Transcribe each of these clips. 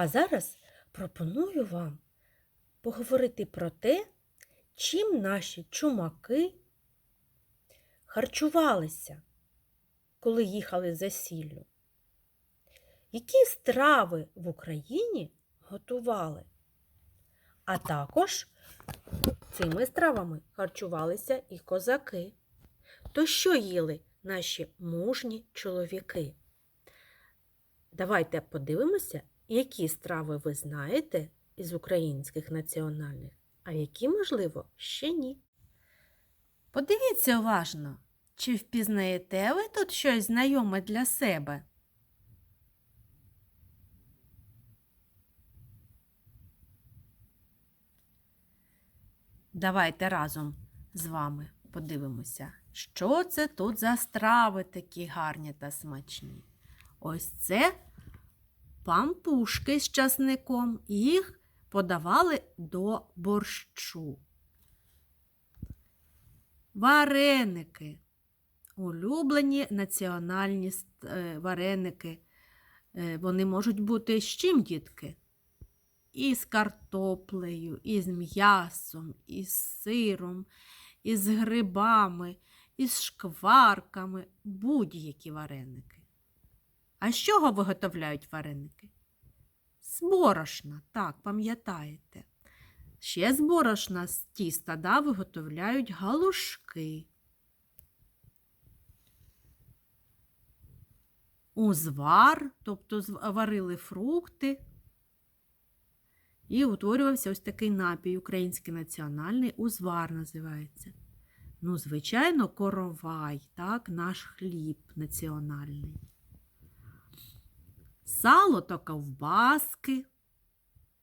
А зараз пропоную вам поговорити про те, чим наші чумаки харчувалися, коли їхали за сіллю. Які страви в Україні готували? А також цими стравами харчувалися і козаки. То що їли наші мужні чоловіки? Давайте подивимося, які страви ви знаєте із українських національних, а які, можливо, ще ні. Подивіться уважно, чи впізнаєте ви тут щось знайоме для себе? Давайте разом з вами подивимося, що це тут за страви такі гарні та смачні. Ось це пампушки з часником. Їх подавали до борщу. Вареники. Улюблені національні е, вареники. Е, Вони можуть бути з чим, дітки? І з картоплею, і з м'ясом, і з сиром, і з грибами, і з шкварками, будь-які вареники. А з чого виготовляють вареники? З борошна, так, пам'ятаєте. Ще з борошна з тіста да, виготовляють галушки. Узвар, тобто варили фрукти. І утворювався ось такий напій, український національний узвар називається. Ну, звичайно, коровай, так, наш хліб національний. Сало та ковбаски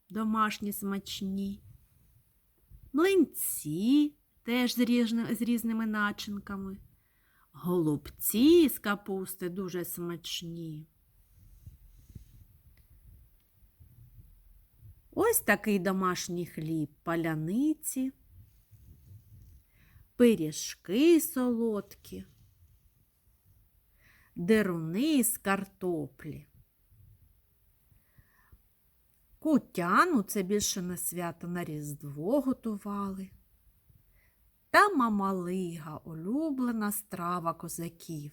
домашні смачні. Млинці теж з, різни- з різними начинками. Голубці з капусти дуже смачні. Ось такий домашній хліб, паляниці, пиріжки солодкі, деруни з картоплі. Кутяну це більше на свято на Різдво готували. Та мамалига улюблена страва козаків.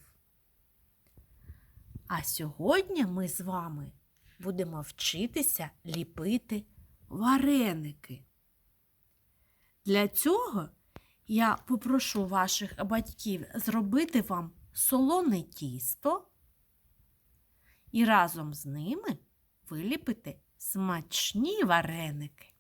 А сьогодні ми з вами будемо вчитися ліпити вареники. Для цього я попрошу ваших батьків зробити вам солоне тісто і разом з ними виліпити смачні вареники.